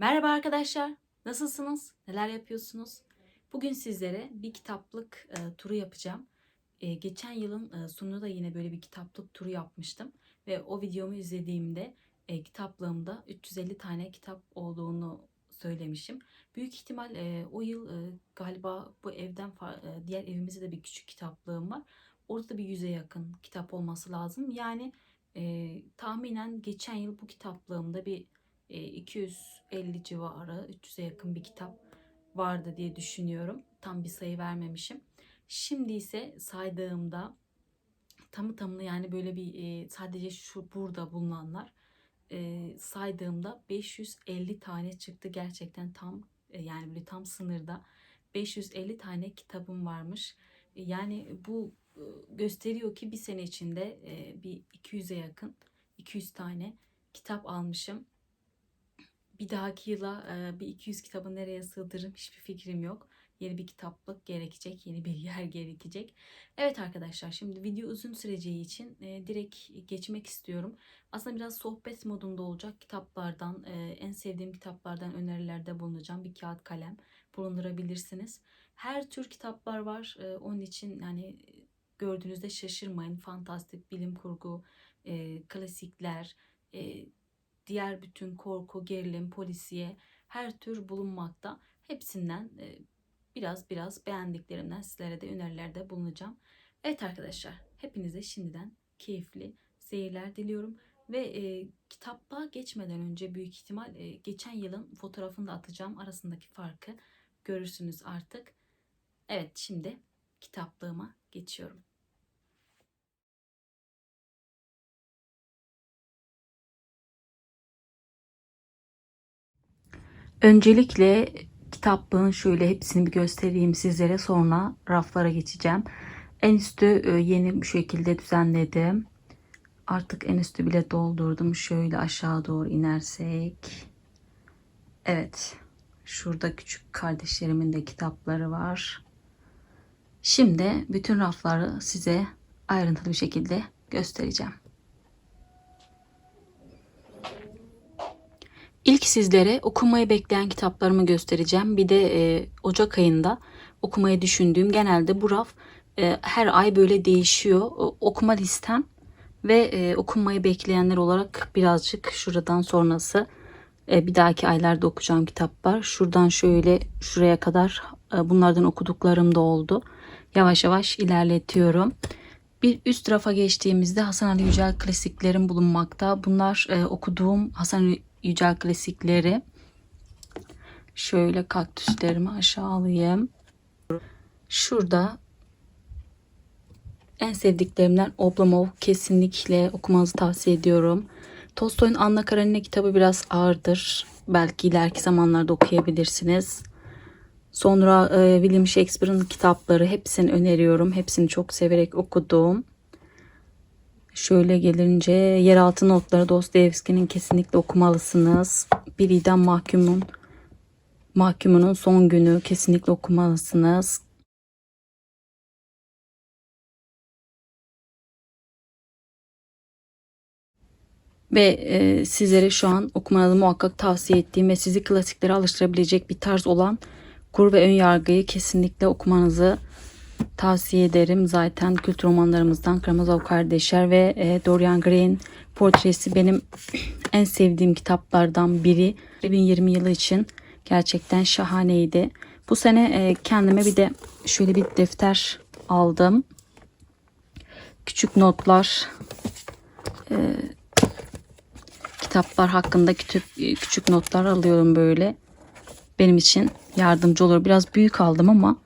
Merhaba arkadaşlar. Nasılsınız? Neler yapıyorsunuz? Bugün sizlere bir kitaplık e, turu yapacağım. E, geçen yılın e, sonunda da yine böyle bir kitaplık turu yapmıştım. Ve o videomu izlediğimde e, kitaplığımda 350 tane kitap olduğunu söylemişim. Büyük ihtimal e, o yıl e, galiba bu evden e, diğer evimizde de bir küçük kitaplığım var. Orada da bir yüze yakın kitap olması lazım. Yani e, tahminen geçen yıl bu kitaplığımda bir 250 civarı, 300'e yakın bir kitap vardı diye düşünüyorum. Tam bir sayı vermemişim. Şimdi ise saydığımda tamı tamına yani böyle bir e, sadece şu burada bulunanlar e, saydığımda 550 tane çıktı. Gerçekten tam e, yani böyle tam sınırda 550 tane kitabım varmış. E, Yani bu e, gösteriyor ki bir sene içinde e, bir 200'e yakın 200 tane kitap almışım. Bir dahaki yıla e, bir 200 kitabı nereye sığdırırım hiçbir fikrim yok. Yeni bir kitaplık gerekecek, yeni bir yer gerekecek. Evet arkadaşlar şimdi video uzun süreceği için e, direkt geçmek istiyorum. Aslında biraz sohbet modunda olacak kitaplardan, e, en sevdiğim kitaplardan önerilerde bulunacağım. Bir kağıt kalem bulundurabilirsiniz. Her tür kitaplar var. Onun için yani gördüğünüzde şaşırmayın. Fantastik, bilim kurgu, klasikler, diğer bütün korku, gerilim, polisiye her tür bulunmakta. Hepsinden e, biraz biraz beğendiklerimden sizlere de önerilerde bulunacağım. Evet arkadaşlar hepinize şimdiden keyifli seyirler diliyorum. Ve e, kitaplığa geçmeden önce büyük ihtimal e, geçen yılın fotoğrafını da atacağım. Arasındaki farkı görürsünüz artık. Evet şimdi kitaplığıma geçiyorum. Öncelikle kitaplığın şöyle hepsini bir göstereyim sizlere sonra raflara geçeceğim. En üstü e, yeni bu şekilde düzenledim. Artık en üstü bile doldurdum. Şöyle aşağı doğru inersek. Evet. Şurada küçük kardeşlerimin de kitapları var. Şimdi bütün rafları size ayrıntılı bir şekilde göstereceğim. İlk sizlere okumayı bekleyen kitaplarımı göstereceğim. Bir de e, Ocak ayında okumayı düşündüğüm genelde bu raf e, her ay böyle değişiyor. O, okuma listem ve e, okunmayı bekleyenler olarak birazcık şuradan sonrası e, bir dahaki aylarda okuyacağım kitaplar. Şuradan şöyle şuraya kadar e, bunlardan okuduklarım da oldu. Yavaş yavaş ilerletiyorum. Bir üst rafa geçtiğimizde Hasan Ali Yücel klasiklerim bulunmakta. Bunlar e, okuduğum Hasan Ali Yücel klasikleri. Şöyle kaktüslerimi aşağı alayım. Şurada en sevdiklerimden Oblomov kesinlikle okumanızı tavsiye ediyorum. Tolstoy'un Anna Karenina kitabı biraz ağırdır. Belki ileriki zamanlarda okuyabilirsiniz. Sonra e, William Shakespeare'ın kitapları hepsini öneriyorum. Hepsini çok severek okudum. Şöyle gelince Yeraltı Notları Dostoyevski'nin kesinlikle okumalısınız. Bir idam mahkumun mahkumunun son günü kesinlikle okumalısınız. Ve e, sizlere şu an okumanızı muhakkak tavsiye ettiğim ve sizi klasiklere alıştırabilecek bir tarz olan Kur ve Ön Yargıyı kesinlikle okumanızı tavsiye ederim. Zaten kült romanlarımızdan Karamazov Kardeşler ve e, Dorian Gray'in portresi benim en sevdiğim kitaplardan biri. 2020 yılı için gerçekten şahaneydi. Bu sene e, kendime bir de şöyle bir defter aldım. Küçük notlar, e, kitaplar hakkında küçük, küçük notlar alıyorum böyle. Benim için yardımcı olur. Biraz büyük aldım ama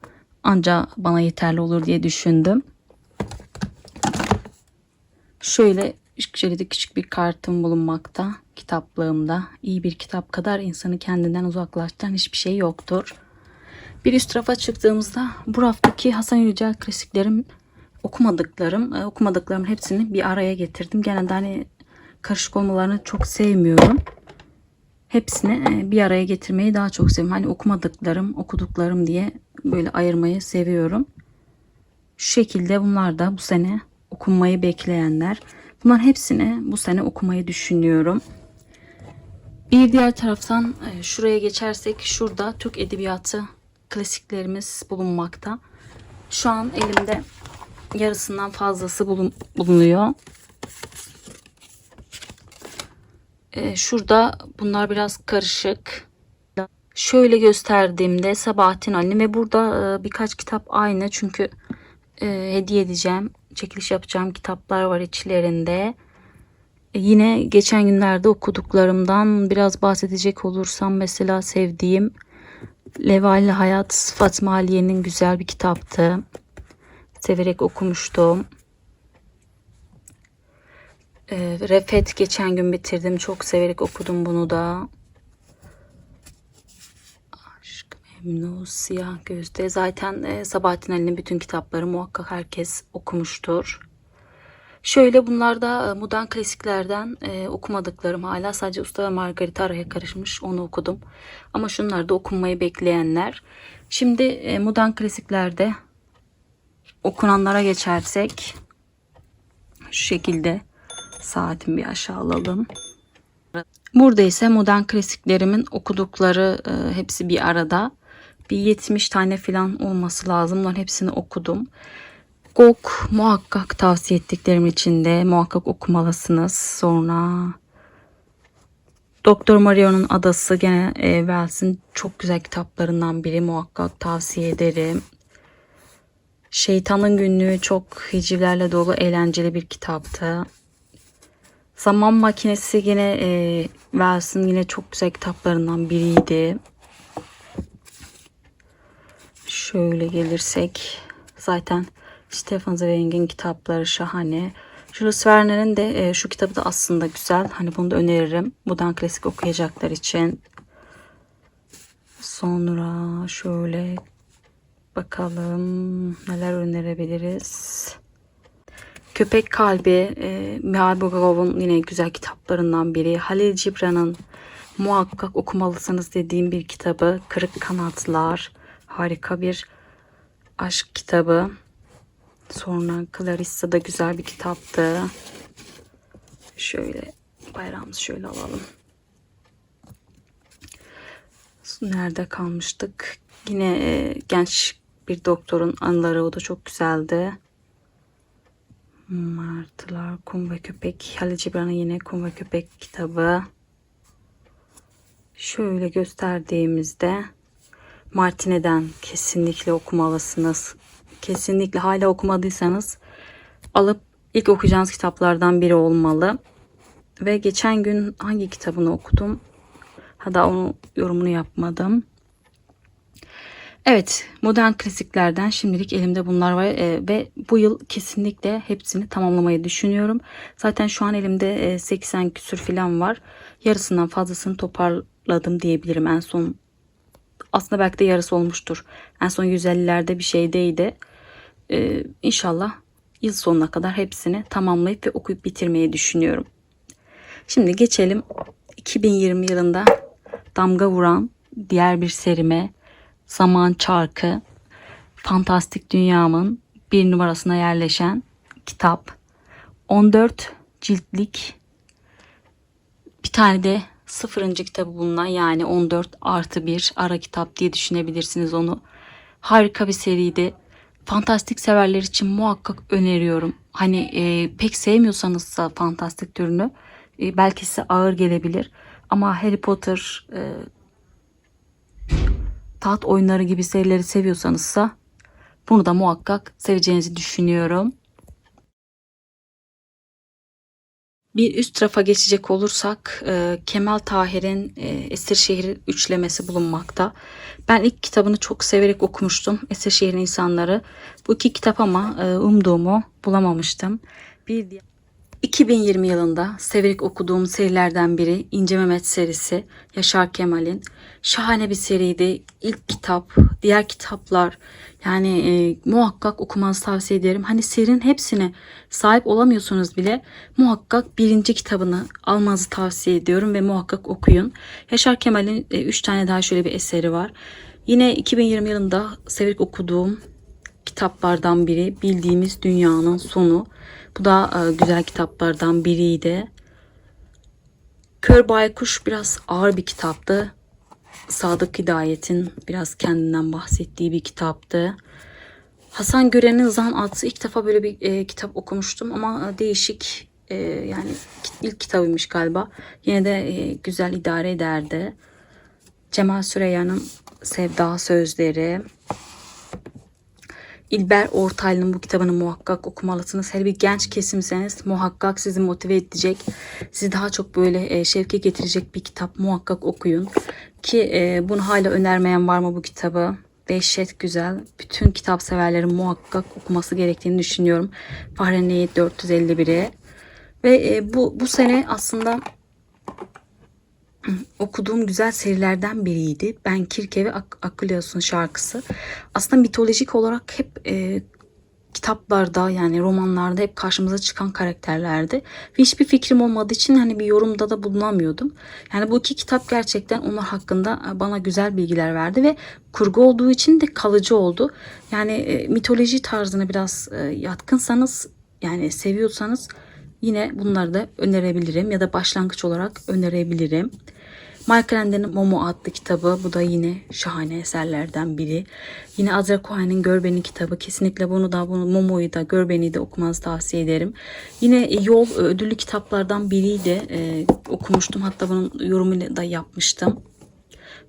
anca bana yeterli olur diye düşündüm. Şöyle şöyle de küçük bir kartım bulunmakta kitaplığımda. İyi bir kitap kadar insanı kendinden uzaklaştıran hiçbir şey yoktur. Bir üst rafa çıktığımızda bu raftaki Hasan Yücel klasiklerim okumadıklarım, e, okumadıklarımın hepsini bir araya getirdim. Genelde hani karışık olmalarını çok sevmiyorum. Hepsini e, bir araya getirmeyi daha çok seviyorum. Hani okumadıklarım, okuduklarım diye böyle ayırmayı seviyorum. Şu şekilde bunlar da bu sene okunmayı bekleyenler. Bunların hepsini bu sene okumayı düşünüyorum. Bir diğer taraftan e, şuraya geçersek şurada Türk Edebiyatı klasiklerimiz bulunmakta. Şu an elimde yarısından fazlası bulun- bulunuyor. E, şurada bunlar biraz karışık. Şöyle gösterdiğimde Sabahattin Ali ve burada e, birkaç kitap aynı çünkü e, hediye edeceğim, çekiliş yapacağım kitaplar var içlerinde. E, yine geçen günlerde okuduklarımdan biraz bahsedecek olursam mesela sevdiğim Levali Hayat Fatma Aliye'nin güzel bir kitaptı. Severek okumuştum. E, Refet geçen gün bitirdim. Çok severek okudum bunu da. Aşk Memnu Siyah Gözde. Zaten e, Sabahattin Ali'nin bütün kitapları muhakkak herkes okumuştur. Şöyle bunlar da e, Mudan klasiklerden e, okumadıklarım. Hala sadece Usta ve Margarita araya karışmış. Onu okudum. Ama şunlar da okunmayı bekleyenler. Şimdi e, Mudan klasiklerde okunanlara geçersek şu şekilde saatimi bir aşağı alalım. Burada ise modern klasiklerimin okudukları e, hepsi bir arada. Bir 70 tane falan olması lazım. Bunların hepsini okudum. Gok muhakkak tavsiye ettiklerim içinde muhakkak okumalısınız. Sonra Doktor Mario'nun Adası gene e, Wells'in çok güzel kitaplarından biri muhakkak tavsiye ederim. Şeytanın Günlüğü çok hicivlerle dolu eğlenceli bir kitaptı. Zaman Makinesi yine e, Wells'in yine çok güzel kitaplarından biriydi. Şöyle gelirsek zaten Stefan Zweig'in kitapları şahane. Jules Verne'in de e, şu kitabı da aslında güzel. Hani bunu da öneririm. Buradan klasik okuyacaklar için. Sonra şöyle bakalım neler önerebiliriz. Köpek Kalbi, e, Mihail Bulgakov'un yine güzel kitaplarından biri. Halil Cibran'ın muhakkak okumalısınız dediğim bir kitabı. Kırık Kanatlar, harika bir aşk kitabı. Sonra Clarissa da güzel bir kitaptı. Şöyle bayrağımızı şöyle alalım. Nerede kalmıştık? Yine e, genç bir doktorun anıları o da çok güzeldi. Martılar, Kum ve Köpek. Halil Cibran'ın yine Kum ve Köpek kitabı. Şöyle gösterdiğimizde Martine'den kesinlikle okumalısınız. Kesinlikle hala okumadıysanız alıp ilk okuyacağınız kitaplardan biri olmalı. Ve geçen gün hangi kitabını okudum? Hatta onu yorumunu yapmadım. Evet, modern klasiklerden şimdilik elimde bunlar var e, ve bu yıl kesinlikle hepsini tamamlamayı düşünüyorum. Zaten şu an elimde e, 80 küsür falan var. Yarısından fazlasını toparladım diyebilirim en son. Aslında belki de yarısı olmuştur. En son 150'lerde bir şeydeydi. E, inşallah yıl sonuna kadar hepsini tamamlayıp ve okuyup bitirmeyi düşünüyorum. Şimdi geçelim 2020 yılında damga vuran diğer bir serime Zaman Çarkı Fantastik Dünyamın bir numarasına yerleşen kitap. 14 ciltlik bir tane de sıfırıncı kitabı bulunan yani 14 artı bir ara kitap diye düşünebilirsiniz onu. Harika bir seriydi. Fantastik severler için muhakkak öneriyorum. Hani e, pek sevmiyorsanız da fantastik türünü e, belki size ağır gelebilir. Ama Harry Potter, e, taht oyunları gibi serileri seviyorsanızsa bunu da muhakkak seveceğinizi düşünüyorum. Bir üst tarafa geçecek olursak e, Kemal Tahir'in e, Esirşehir üçlemesi bulunmakta. Ben ilk kitabını çok severek okumuştum. Esirşehir'in insanları. Bu iki kitap ama e, umduğumu bulamamıştım. Bir diğer 2020 yılında severek okuduğum serilerden biri İnce Mehmet serisi Yaşar Kemal'in. Şahane bir seriydi. İlk kitap, diğer kitaplar yani e, muhakkak okumanızı tavsiye ederim. Hani serinin hepsine sahip olamıyorsunuz bile muhakkak birinci kitabını almanızı tavsiye ediyorum ve muhakkak okuyun. Yaşar Kemal'in 3 e, tane daha şöyle bir eseri var. Yine 2020 yılında severek okuduğum kitaplardan biri Bildiğimiz Dünyanın Sonu. Bu da e, güzel kitaplardan biriydi. Kör Baykuş biraz ağır bir kitaptı. Sadık Hidayet'in biraz kendinden bahsettiği bir kitaptı. Hasan Gören'in Zan adlı ilk defa böyle bir e, kitap okumuştum ama e, değişik e, yani ilk kitabıymış galiba. Yine de e, güzel idare ederdi. Cemal Süreyya'nın Sevda Sözleri. İlber Ortaylı'nın bu kitabını muhakkak okumalısınız. Hele bir genç kesimseniz muhakkak sizi motive edecek. Sizi daha çok böyle e, şevke getirecek bir kitap muhakkak okuyun. Ki e, bunu hala önermeyen var mı bu kitabı? Dehşet güzel. Bütün kitap severlerin muhakkak okuması gerektiğini düşünüyorum. Fahrenheit 451'i. Ve e, bu, bu sene aslında okuduğum güzel serilerden biriydi. Ben Kirke ve Ak Akılıyorsun şarkısı. Aslında mitolojik olarak hep e, kitaplarda yani romanlarda hep karşımıza çıkan karakterlerdi. Hiçbir fikrim olmadığı için hani bir yorumda da bulunamıyordum. Yani bu iki kitap gerçekten onlar hakkında e, bana güzel bilgiler verdi ve kurgu olduğu için de kalıcı oldu. Yani e, mitoloji tarzını biraz e, yatkınsanız yani seviyorsanız yine bunları da önerebilirim ya da başlangıç olarak önerebilirim. Michael Ende'nin Momo adlı kitabı. Bu da yine şahane eserlerden biri. Yine Azra Cohen'in Gör Beni kitabı. Kesinlikle bunu da bunu Momo'yu da Gör Beni de okumanızı tavsiye ederim. Yine Yol ödüllü kitaplardan biriydi. Ee, okumuştum. Hatta bunun yorumunu da yapmıştım.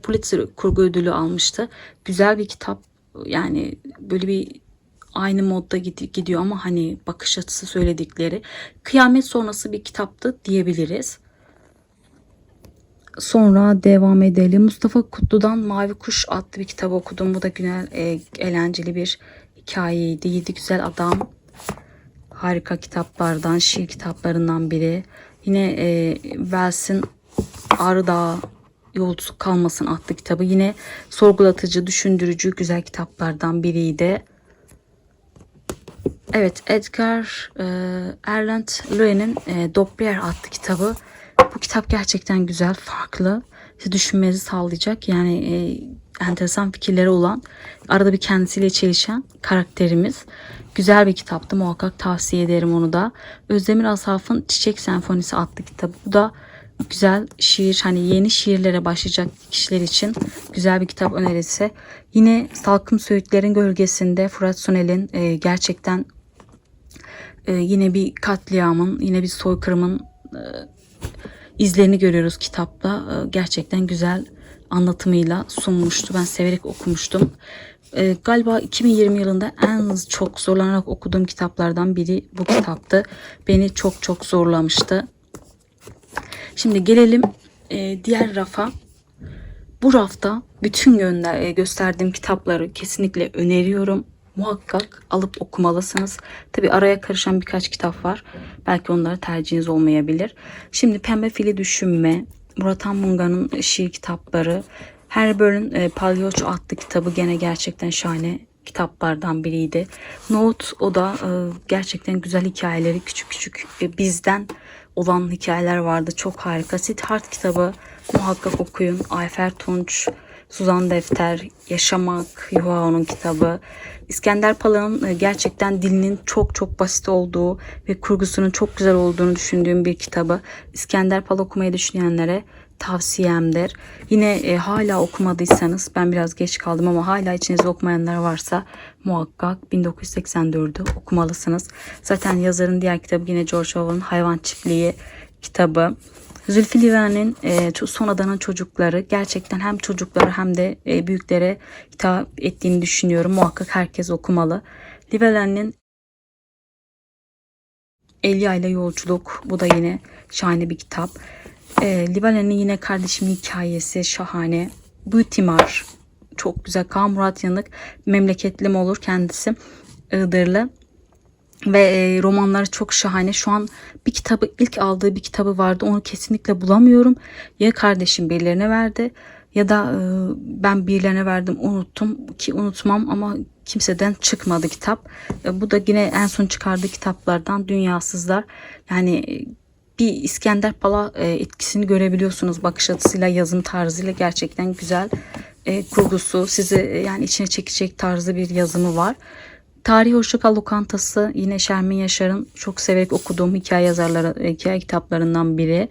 Pulitzer kurgu ödülü almıştı. Güzel bir kitap. Yani böyle bir aynı modda gidiyor ama hani bakış açısı söyledikleri kıyamet sonrası bir kitaptı diyebiliriz. Sonra devam edelim. Mustafa Kutlu'dan Mavi Kuş adlı bir kitap okudum. Bu da güzel, e, eğlenceli bir hikayeydi. Yedi Güzel Adam. Harika kitaplardan, şiir kitaplarından biri. Yine e, Wells'in Ağrı Dağı Yolcusu Kalmasın adlı kitabı. Yine sorgulatıcı, düşündürücü güzel kitaplardan biriydi. Evet, Edgar e, Erland Loe'nin e, Doppler adlı kitabı. Bu kitap gerçekten güzel, farklı. Sizi düşünmenizi sağlayacak. Yani e, enteresan fikirleri olan, arada bir kendisiyle çelişen karakterimiz. Güzel bir kitaptı. Muhakkak tavsiye ederim onu da. Özdemir Asaf'ın Çiçek Senfonisi adlı kitabı. Bu da güzel şiir hani yeni şiirlere başlayacak kişiler için güzel bir kitap önerisi. Yine Salkım Söğütlerin Gölgesinde Fırat Sunel'in e, gerçekten e, yine bir katliamın yine bir soykırımın e, izlerini görüyoruz kitapta. E, gerçekten güzel anlatımıyla sunmuştu. Ben severek okumuştum. E, galiba 2020 yılında en çok zorlanarak okuduğum kitaplardan biri bu kitaptı. Beni çok çok zorlamıştı. Şimdi gelelim e, diğer rafa. Bu rafta bütün gönder, e, gösterdiğim kitapları kesinlikle öneriyorum. Muhakkak alıp okumalısınız. Tabi araya karışan birkaç kitap var. Belki onları tercihiniz olmayabilir. Şimdi Pembe Fili Düşünme, Murat Anmunga'nın şiir kitapları, Herbert'in e, Palyaço adlı kitabı gene gerçekten şahane kitaplardan biriydi. Note o da e, gerçekten güzel hikayeleri küçük küçük e, bizden olan hikayeler vardı. Çok harika. Siddharth kitabı muhakkak okuyun. Ayfer Tunç, Suzan Defter, Yaşamak, Yuvao'nun kitabı. İskender Pala'nın e, gerçekten dilinin çok çok basit olduğu ve kurgusunun çok güzel olduğunu düşündüğüm bir kitabı. İskender Pala okumayı düşünenlere tavsiyemdir. Yine e, hala okumadıysanız ben biraz geç kaldım ama hala içinizde okumayanlar varsa muhakkak 1984'ü okumalısınız. Zaten yazarın diğer kitabı yine George Orwell'ın Hayvan Çiftliği kitabı. Zülfü Livaneli'nin e, Son Adanın Çocukları gerçekten hem çocuklara hem de e, büyüklere hitap ettiğini düşünüyorum. Muhakkak herkes okumalı. Livaneli'nin Elia ile Yolculuk bu da yine şahane bir kitap. E, Livaneli'nin yine kardeşimin hikayesi şahane. Bütimar çok güzel. Kaan Murat Yanık memleketlim olur kendisi. Iğdırlı ve e, romanları çok şahane. Şu an bir kitabı ilk aldığı bir kitabı vardı. Onu kesinlikle bulamıyorum. Ya kardeşim birilerine verdi ya da e, ben birilerine verdim unuttum ki unutmam ama kimseden çıkmadı kitap. E, bu da yine en son çıkardığı kitaplardan Dünyasızlar. Yani bir İskender Pala etkisini görebiliyorsunuz bakış açısıyla yazım tarzıyla gerçekten güzel kurgusu sizi yani içine çekecek tarzı bir yazımı var. Tarih Hoşçakal Lokantası yine Şermin Yaşar'ın çok severek okuduğum hikaye yazarları, hikaye kitaplarından biri.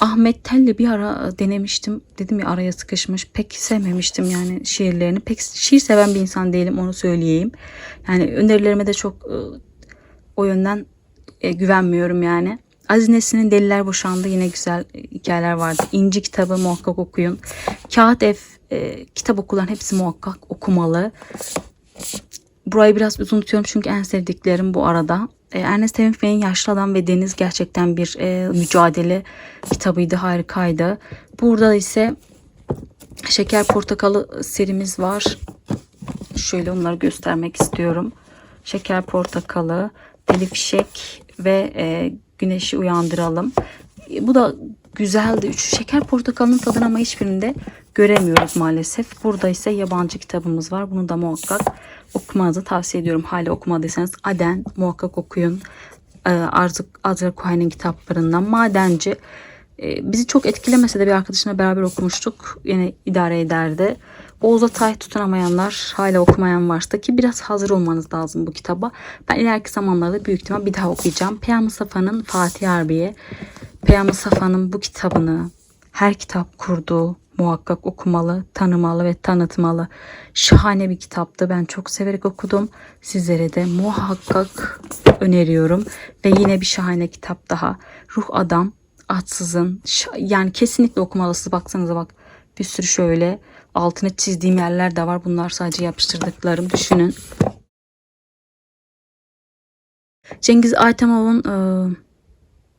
Ahmet Tel'le bir ara e, denemiştim. Dedim ya araya sıkışmış. Pek sevmemiştim yani şiirlerini. Pek şiir seven bir insan değilim onu söyleyeyim. Yani önerilerime de çok e, o yönden e, güvenmiyorum yani. Aziz Nesin'in Deliler Boşandı yine güzel e, hikayeler vardı. İnci kitabı muhakkak okuyun. Kağıt Ev e, kitap okulan hepsi muhakkak okumalı. Burayı biraz uzun tutuyorum çünkü en sevdiklerim bu arada. E, Ernest Hemingway'in Yaşlı Adam ve Deniz gerçekten bir e, mücadele kitabıydı, harikaydı. Burada ise Şeker Portakalı serimiz var. Şöyle onları göstermek istiyorum. Şeker Portakalı, Deli Fişek ve e, Güneşi Uyandıralım. E, bu da güzeldi. Üç şeker portakalının tadını ama hiçbirinde göremiyoruz maalesef. Burada ise yabancı kitabımız var. Bunu da muhakkak okumanızı tavsiye ediyorum. Hala okumadıysanız Aden muhakkak okuyun. Ee, Arzu Azra Cohen'in kitaplarından Madenci. Ee, bizi çok etkilemese de bir arkadaşımla beraber okumuştuk. Yine idare ederdi. Oğuz Atay tutunamayanlar, hala okumayan varsa ki biraz hazır olmanız lazım bu kitaba. Ben ileriki zamanlarda büyük ihtimal bir daha okuyacağım. Peyami Mustafa'nın Fatih Harbiye. Peyami Mustafa'nın bu kitabını her kitap kurduğu muhakkak okumalı, tanımalı ve tanıtmalı. Şahane bir kitaptı. Ben çok severek okudum. Sizlere de muhakkak öneriyorum. Ve yine bir şahane kitap daha. Ruh Adam, Atsız'ın. Yani kesinlikle okumalısınız. Baksanıza bak. Bir sürü şöyle altını çizdiğim yerler de var. Bunlar sadece yapıştırdıklarım. Düşünün. Cengiz Aytemov'un e,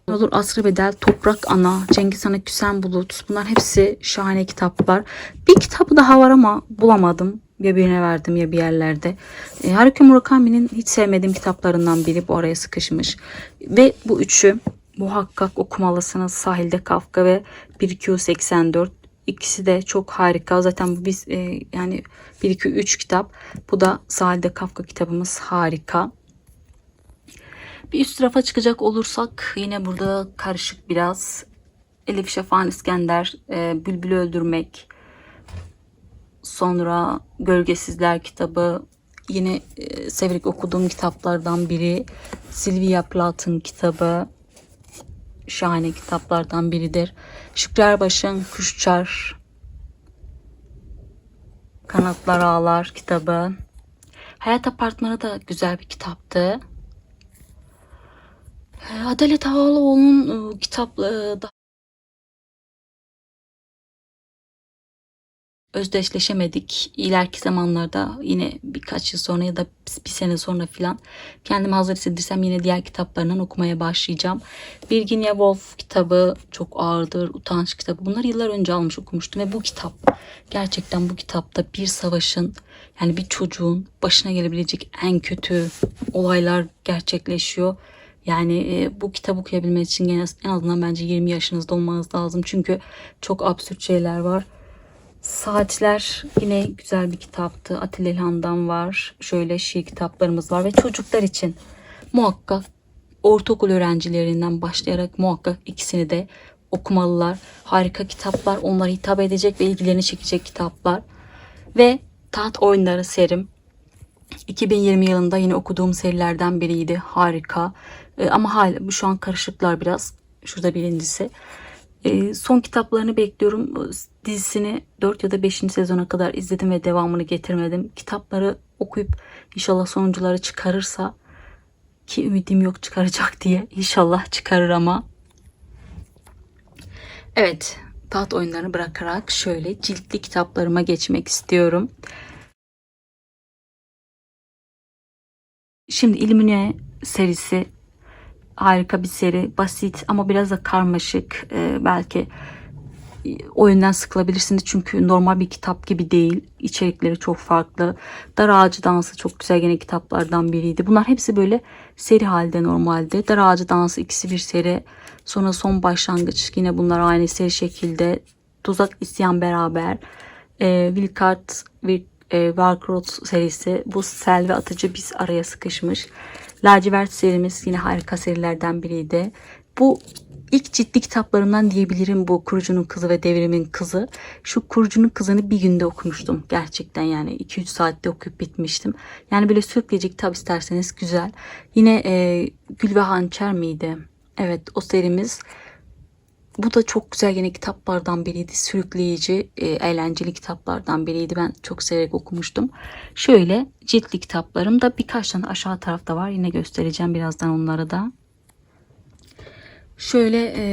Olur Asrı Bedel, Toprak Ana, Cengiz Han'a Küsen Bulut. Bunlar hepsi şahane kitaplar. Bir kitabı daha var ama bulamadım. Ya birine verdim ya bir yerlerde. E, Haruki Murakami'nin hiç sevmediğim kitaplarından biri bu araya sıkışmış. Ve bu üçü muhakkak okumalısınız. Sahilde Kafka ve 1284. İkisi de çok harika. Zaten bu biz e, yani 1 2 3 kitap. Bu da Sahilde Kafka kitabımız harika. Bir üst tarafa çıkacak olursak yine burada karışık biraz. Elif Şafak İskender, e, Bülbül'ü Öldürmek, sonra Gölgesizler kitabı, yine e, severek okuduğum kitaplardan biri. Sylvia Plath'ın kitabı, şahane kitaplardan biridir. Şükrü Erbaş'ın Kuşçar, Kanatlar Ağlar kitabı. Hayat Apartmanı da güzel bir kitaptı. Adalet Ağaoğlu'nun e, kitapları da özdeşleşemedik. İleriki zamanlarda yine birkaç yıl sonra ya da bir sene sonra filan kendimi hazır hissedirsem yine diğer kitaplarından okumaya başlayacağım. Virginia Woolf kitabı çok ağırdır. Utanç kitabı. Bunları yıllar önce almış okumuştum ve bu kitap gerçekten bu kitapta bir savaşın yani bir çocuğun başına gelebilecek en kötü olaylar gerçekleşiyor. Yani e, bu kitap okuyabilmeniz için en azından bence 20 yaşınızda olmanız lazım. Çünkü çok absürt şeyler var. Saatler yine güzel bir kitaptı. Atilla İlhan'dan var. Şöyle şiir kitaplarımız var ve çocuklar için muhakkak ortaokul öğrencilerinden başlayarak muhakkak ikisini de okumalılar. Harika kitaplar, onlara hitap edecek ve ilgilerini çekecek kitaplar. Ve Taht Oyunları serim 2020 yılında yine okuduğum serilerden biriydi. Harika. E, ama hala şu an karışıklar biraz. Şurada birincisi. E, son kitaplarını bekliyorum. Dizisini 4 ya da 5. sezona kadar izledim ve devamını getirmedim. Kitapları okuyup inşallah sonuncuları çıkarırsa ki ümidim yok çıkaracak diye. İnşallah çıkarır ama. Evet, taht oyunlarını bırakarak şöyle ciltli kitaplarıma geçmek istiyorum. Şimdi İlmine serisi harika bir seri. Basit ama biraz da karmaşık. Ee, belki o yönden sıkılabilirsiniz çünkü normal bir kitap gibi değil. İçerikleri çok farklı. Dar Ağacı Dansı çok güzel gene kitaplardan biriydi. Bunlar hepsi böyle seri halde normalde. Dar Ağacı Dansı ikisi bir seri. Sonra Son Başlangıç yine bunlar aynı seri şekilde. Tuzak İsyan beraber. Ee, Wilcart ve e, Warcross serisi. Bu Selvi Atıcı biz araya sıkışmış. Lacivert serimiz yine harika serilerden biriydi. Bu ilk ciddi kitaplarımdan diyebilirim bu Kurucunun Kızı ve Devrimin Kızı. Şu Kurucunun Kızı'nı bir günde okumuştum. Gerçekten yani 2-3 saatte okuyup bitmiştim. Yani böyle sürükleyici kitap isterseniz güzel. Yine e, Gül ve Hançer miydi? Evet o serimiz Bu da çok güzel yine kitaplardan biriydi. Sürükleyici, e, eğlenceli kitaplardan biriydi. Ben çok severek okumuştum. Şöyle ciltli kitaplarım da birkaç tane aşağı tarafta var. Yine göstereceğim birazdan onları da. Şöyle e,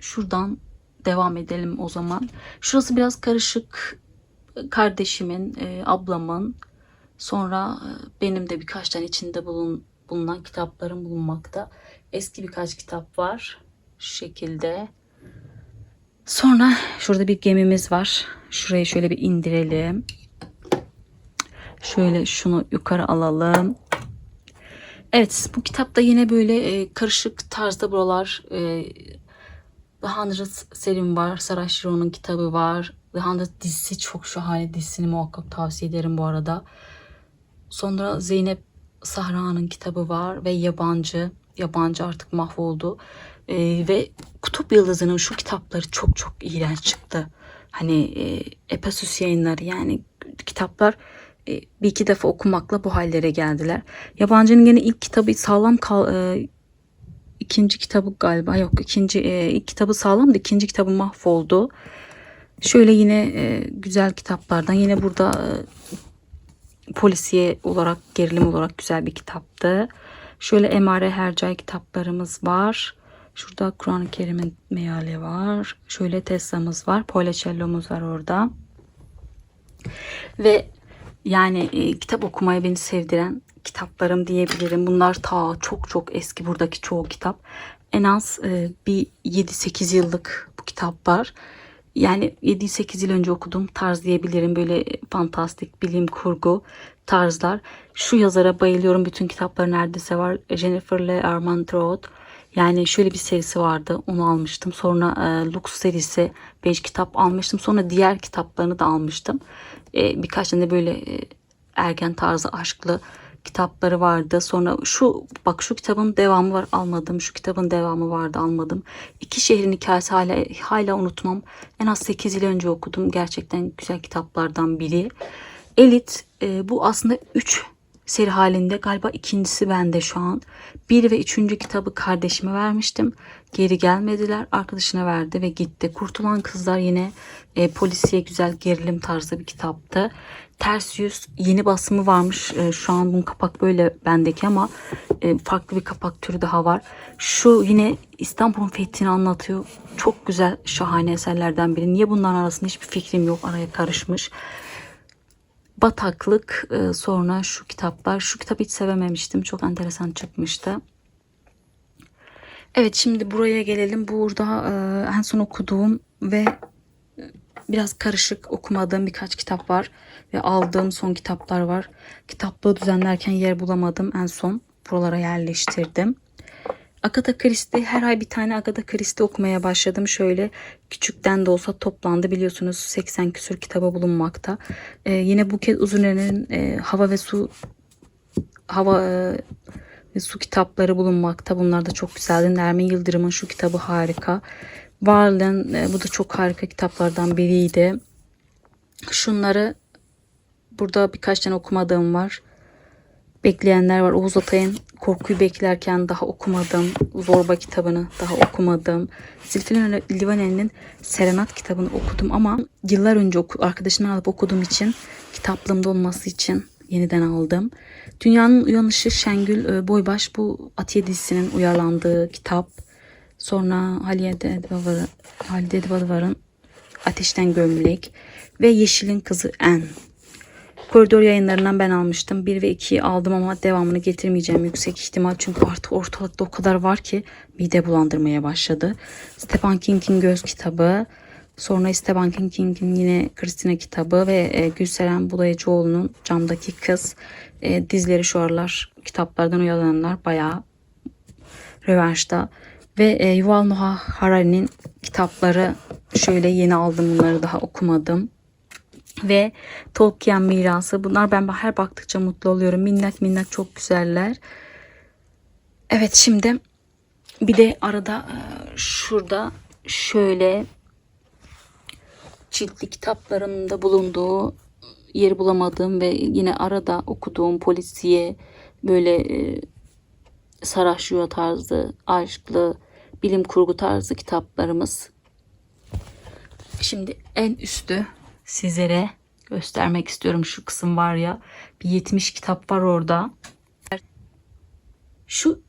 şuradan devam edelim o zaman. Şurası biraz karışık. Kardeşimin, e, ablamın, sonra e, benim de birkaç tane içinde bulun, bulunan kitaplarım bulunmakta. Eski birkaç kitap var. Şu şekilde. Sonra şurada bir gemimiz var. Şurayı şöyle bir indirelim. Şöyle şunu yukarı alalım. Evet bu kitapta yine böyle e, karışık tarzda buralar e, The Hundred serim var. Sarah Shiro'nun kitabı var. The Hundred dizisi çok şahane. Dizisini muhakkak tavsiye ederim bu arada. Sonra Zeynep Sahra'nın kitabı var ve Yabancı. Yabancı artık mahvoldu. Ee, ve Kutup Yıldızı'nın şu kitapları çok çok iğrenç çıktı. Hani e, Epasüs yayınları yani kitaplar e, bir iki defa okumakla bu hallere geldiler. Yabancının gene ilk kitabı sağlam kal, e, ikinci kitabı galiba yok ikinci e, ilk kitabı sağlam ikinci kitabı mahvoldu. Şöyle yine e, güzel kitaplardan yine burada e, polisiye olarak gerilim olarak güzel bir kitaptı. Şöyle Emare Hercai kitaplarımız var. Şurada Kur'an-ı Kerim'in meali var. Şöyle Tesla'mız var. Policello'muz var orada. Ve yani e, kitap okumayı beni sevdiren kitaplarım diyebilirim. Bunlar ta çok çok eski buradaki çoğu kitap. En az e, bir 7-8 yıllık bu kitap var. Yani 7-8 yıl önce okuduğum tarz diyebilirim. Böyle fantastik bilim kurgu tarzlar. Şu yazara bayılıyorum. Bütün kitapları neredeyse var. Jennifer Le Armand Road. Yani şöyle bir serisi vardı. Onu almıştım. Sonra e, Lux serisi 5 kitap almıştım. Sonra diğer kitaplarını da almıştım. E, birkaç tane böyle e, ergen tarzı aşklı kitapları vardı. Sonra şu bak şu kitabın devamı var almadım. Şu kitabın devamı vardı almadım. İki şehrin hikayesi hala hala unutmam. En az 8 yıl önce okudum. Gerçekten güzel kitaplardan biri. Elit e, bu aslında 3 seri halinde galiba ikincisi bende şu an. Bir ve üçüncü kitabı kardeşime vermiştim. Geri gelmediler. Arkadaşına verdi ve gitti. Kurtulan Kızlar yine e, polisiye güzel gerilim tarzı bir kitaptı. Ters Yüz yeni basımı varmış. E, şu an bunun kapak böyle bendeki ama e, farklı bir kapak türü daha var. Şu yine İstanbul'un fethini anlatıyor. Çok güzel şahane eserlerden biri. Niye bunların arasında hiçbir fikrim yok. Araya karışmış. Bataklık e, sonra şu kitaplar. Şu kitabı hiç sevememiştim. Çok enteresan çıkmıştı. Evet şimdi buraya gelelim. Burada e, en son okuduğum ve biraz karışık okumadığım birkaç kitap var. Ve aldığım son kitaplar var. Kitaplığı düzenlerken yer bulamadım. En son buralara yerleştirdim. Agatha Christie her ay bir tane Agatha Christie okumaya başladım. Şöyle küçükten de olsa toplandı biliyorsunuz 80 küsür kitabı bulunmakta. Ee, yine Buket Uzuner'in e, Hava ve Su Hava e, Su kitapları bulunmakta. Bunlar da çok güzeldi. Nermin Yıldırım'ın şu kitabı harika. Varlığın e, bu da çok harika kitaplardan biriydi. Şunları burada birkaç tane okumadığım var bekleyenler var. Oğuz Atay'ın Korkuyu Beklerken daha okumadım. Zorba kitabını daha okumadım. Zilfilin Livaneli'nin Serenat kitabını okudum ama yıllar önce oku, arkadaşımdan alıp okuduğum için kitaplığımda olması için yeniden aldım. Dünyanın Uyanışı Şengül e, Boybaş bu Atiye dizisinin uyarlandığı kitap. Sonra Halide Edip'in Ateşten Gömlek ve Yeşilin Kızı En Koridor yayınlarından ben almıştım. 1 ve 2'yi aldım ama devamını getirmeyeceğim yüksek ihtimal. Çünkü artık ortalıkta o kadar var ki mide bulandırmaya başladı. Stephen King'in Göz kitabı. Sonra Stephen King'in yine Christina kitabı ve e, Gülseren Bulayıcıoğlu'nun Camdaki Kız e, dizleri şu aralar kitaplardan uyalananlar bayağı rövanşta. Ve e, Yuval Noah Harari'nin kitapları şöyle yeni aldım bunları daha okumadım ve Tolkien mirası. Bunlar ben her baktıkça mutlu oluyorum. Minnak minnak çok güzeller. Evet şimdi bir de arada e, şurada şöyle ciltli kitaplarımda bulunduğu yeri bulamadığım ve yine arada okuduğum polisiye böyle e, Sarah tarzı aşklı bilim kurgu tarzı kitaplarımız. Şimdi en üstü sizlere göstermek istiyorum. Şu kısım var ya bir 70 kitap var orada. Şu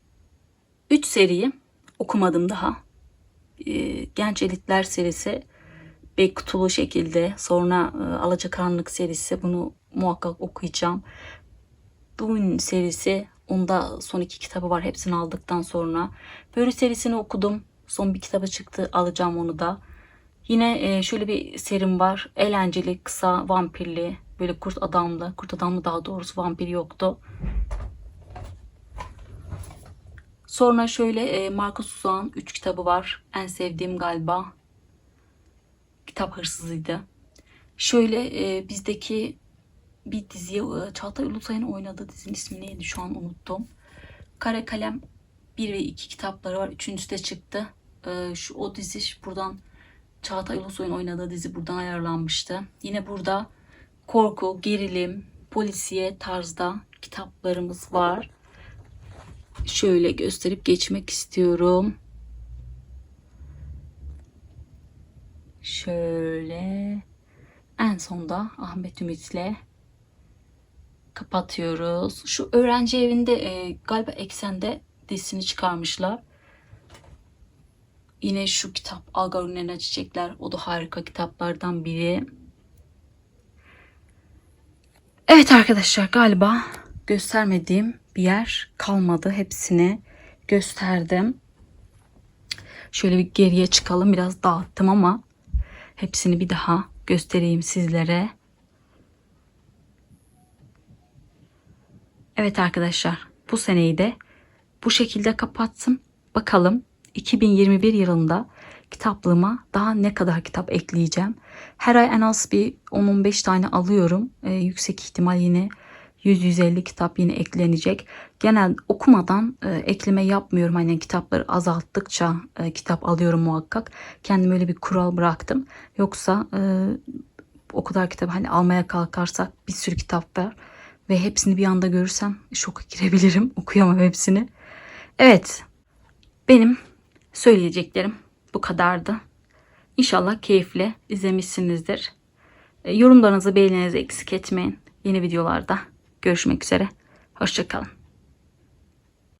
3 seriyi okumadım daha. Ee, Genç Elitler serisi bir kutulu şekilde sonra e, Alacakaranlık serisi bunu muhakkak okuyacağım. Bugün serisi onda son iki kitabı var hepsini aldıktan sonra. Böyle serisini okudum. Son bir kitabı çıktı alacağım onu da. Yine e, şöyle bir serim var. Eğlenceli, kısa, vampirli. Böyle kurt adamlı. Kurt adamlı daha doğrusu vampir yoktu. Sonra şöyle e, Marcus Uzak'ın 3 kitabı var. En sevdiğim galiba kitap hırsızıydı. Şöyle e, bizdeki bir diziye Çağatay Ulusoy'un oynadığı dizinin ismi neydi şu an unuttum. Kare Kalem 1 ve 2 kitapları var. Üçüncüsü de çıktı. Şu o dizi buradan Çağatay Ulusoy'un oynadığı dizi buradan ayarlanmıştı. Yine burada korku, gerilim, polisiye tarzda kitaplarımız var. Şöyle gösterip geçmek istiyorum. Şöyle en sonda Ahmet Ümit'le kapatıyoruz. Şu öğrenci evinde e, galiba eksende dizisini çıkarmışlar. Yine şu kitap Algar Ünlene Çiçekler. O da harika kitaplardan biri. Evet arkadaşlar galiba göstermediğim bir yer kalmadı. Hepsini gösterdim. Şöyle bir geriye çıkalım. Biraz dağıttım ama hepsini bir daha göstereyim sizlere. Evet arkadaşlar bu seneyi de bu şekilde kapattım. Bakalım 2021 yılında kitaplığıma daha ne kadar kitap ekleyeceğim. Her ay en az bir 10-15 tane alıyorum. Ee, yüksek ihtimal yine 100-150 kitap yine eklenecek. Genel okumadan e, ekleme yapmıyorum. Hani kitapları azalttıkça e, kitap alıyorum muhakkak. Kendim öyle bir kural bıraktım. Yoksa e, o kadar kitap hani almaya kalkarsak bir sürü kitap var. Ve hepsini bir anda görürsem şoka girebilirim. Okuyamam hepsini. Evet. Benim söyleyeceklerim bu kadardı. İnşallah keyifle izlemişsinizdir. E, Yorumlarınızı beğenilerinizi eksik etmeyin. Yeni videolarda görüşmek üzere. Hoşçakalın.